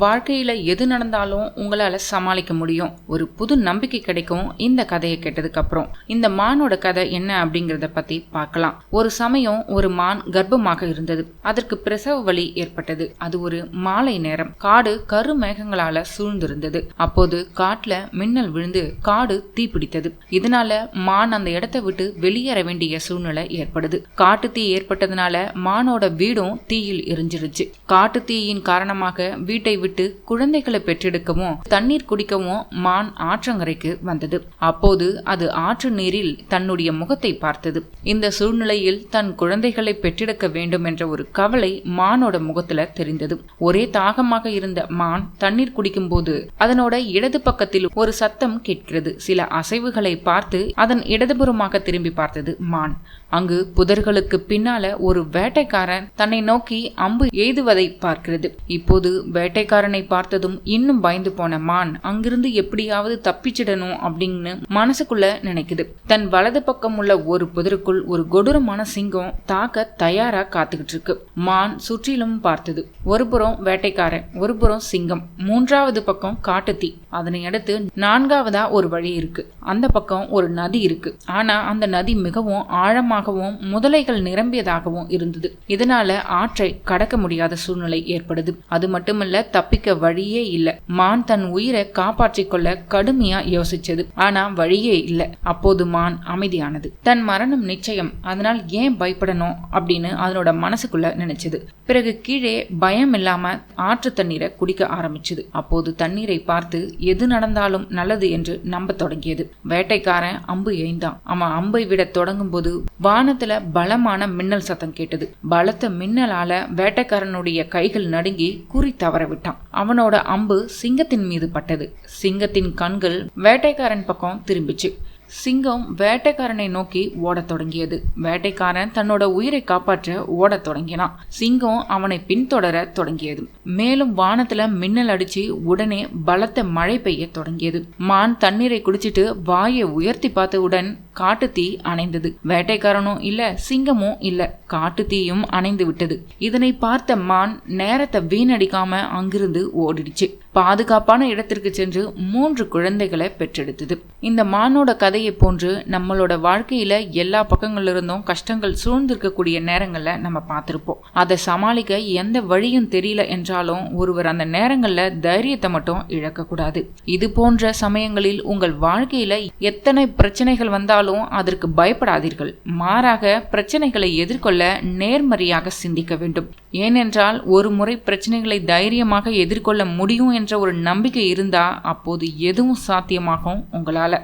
வாழ்க்கையில் எது நடந்தாலும் உங்களால் சமாளிக்க முடியும். ஒரு புது நம்பிக்கை கிடைக்கும். இந்த கதையை கேட்டதுக்கப்புறம் இந்த மானோட கதை என்ன அப்படிங்கிறத பற்றி பார்க்கலாம். ஒரு சமயம் ஒரு மான் கர்ப்பமாக இருந்தது. அதற்கு பிரசவ வலி ஏற்பட்டது. அது ஒரு மாலை நேரம். காடு கருமேகங்களால் சூழ்ந்திருந்தது. அப்போது காட்டில் மின்னல் விழுந்து காடு தீப்பிடித்தது. இதனால மான் அந்த இடத்தை விட்டு வெளியேற வேண்டிய சூழ்நிலை ஏற்படுது. காட்டு தீ ஏற்பட்டதுனால மானோட வீடும் தீயில் எரிஞ்சிருச்சு. காட்டு தீயின் காரணமாக வீட்டை விட்டு குழந்தைகளை பெற்றெடுக்கவும் தண்ணீர் குடிக்கவும் மான் ஆற்றங்கரைக்கு வந்தது. அப்போது அது ஆற்று நீரில் தன்னுடைய முகத்தை பார்த்தது. இந்த சூழ்நிலையில் தன் குழந்தைகளை பெற்றெடுக்க வேண்டும் என்ற ஒரு கவலை மானோட முகத்துல தெரிந்தது. ஒரே தாகமாக இருந்த மான் தண்ணீர் குடிக்கும்போது அதனோட இடது பக்கத்தில் ஒரு சத்தம் கேட்கிறது. சில அசைவுகளை பார்த்து அதன் இடதுபுறமாக திரும்பி பார்த்தது மான். அங்கு புதர்களுக்கு பின்னால ஒரு வேட்டைக்காரன் தன்னை நோக்கி அம்பு எய்துவதை பார்க்கிறது. இப்போது வேட்டை வேட்டைக்காரனை பார்த்ததும் இன்னும் பயந்து போன மான் அங்கிருந்து எப்படியாவது தப்பிச்சிடணும் அப்படின்னு மனசுக்குள்ள நினைக்குது. தன் வலது பக்கம் உள்ள ஒரு புதருக்குள் ஒரு கொடூரமான சிங்கம் தாக்க தயாரா காத்துக்கிட்டு இருக்கு. மான் சுற்றிலும் பார்த்தது. ஒருபுறம் வேட்டைக்காரன் ஒரு புறம் சிங்கம். மூன்றாவது பக்கம் காட்டுத்தீ. அதனை அடுத்து நான்காவதா ஒரு வழி இருக்கு. அந்த பக்கம் ஒரு நதி இருக்கு. ஆனா அந்த நதி மிகவும் ஆழமாகவும் முதலைகள் நிரம்பியதாகவும் இருந்தது. இதனால ஆற்றை கடக்க முடியாத சூழ்நிலை ஏற்படுது. அது மட்டுமல்ல தப்பிக்க வழியே இல்ல. மான் தன் உயிரை காப்பாற்றிக் கொள்ள கடுமையா யோசிச்சது. ஆனா வழியே இல்ல. அப்போது மான் அமைதியானது. தன் மரணம் நிச்சயம். அதனால் ஏன் பயப்படணும்? அப்படின்னு அதனோட மனசுக்குள்ள நினைச்சது. பிறகு கீழே பயம் இல்லாம ஆற்று தண்ணீரை குடிக்க ஆரம்பிச்சது. அப்போது தண்ணீரை பார்த்து எது நடந்தாலும் நல்லது என்று நம்ப தொடங்கியது. வேட்டைக்காரன் அம்பு எய்ந்தான். அவன் அம்பை விட தொடங்கும் போது வானத்துல பலமான மின்னல் சத்தம் கேட்டது. பலத்த மின்னலால வேட்டைக்காரனுடைய கைகள் நடுங்கி குறி தவறவிட்டு விட்டான் அவனோட அம்பு சிங்கத்தின் மீது பட்டது. சிங்கத்தின் கண்கள் வேட்டைக்காரன் பக்கம் திரும்பிச்சு. சிங்கம் வேட்டைக்காரனை நோக்கி ஓடத் தொடங்கியது. வேட்டைக்காரன் தன்னோட உயிரை காப்பாற்ற ஓடத் தொடங்கினான். சிங்கம் அவனை பின்தொடர தொடங்கியது. மேலும் வானத்துல மின்னல் அடிச்சு உடனே பலத்த மழை பெய்ய தொடங்கியது. மான் தண்ணீரை குடிச்சிட்டு வாயை உயர்த்தி பார்த்தவுடன் காட்டு தீ அணைந்தது. வேட்டைக்காரனும் இல்ல சிங்கமும் இல்ல காட்டு தீயும் அணைந்து விட்டது. இதனை பார்த்த மான் நேரத்தை வீணடிக்காம அங்கிருந்து ஓடிடுச்சு. பாதுகாப்பான இடத்திற்கு சென்று மூன்று குழந்தைகளை பெற்றெடுத்தது. இந்த மானோட கதையை போன்று நம்மளோட வாழ்க்கையில எல்லா பக்கங்கள்ல இருந்தும் கஷ்டங்கள் சூழ்ந்திருக்கக்கூடிய நேரங்கள்ல நம்ம பார்த்துருப்போம். அதை சமாளிக்க எந்த வழியும் தெரியல என்றாலும் ஒருவர் அந்த நேரங்கள்ல தைரியத்தை மட்டும் இழக்கக்கூடாது. இது போன்ற சமயங்களில் உங்கள் வாழ்க்கையில எத்தனை பிரச்சனைகள் வந்தாலும் அதற்கு பயப்படாதீர்கள். மாறாக பிரச்சனைகளை எதிர்கொள்ள நேர்மறையாக சிந்திக்க வேண்டும். ஏனென்றால் ஒரு முறை பிரச்சனைகளை தைரியமாக எதிர்கொள்ள முடியும் என்ற ஒரு நம்பிக்கை இருந்தா அப்போது எதுவும் சாத்தியமாகும் உங்களால.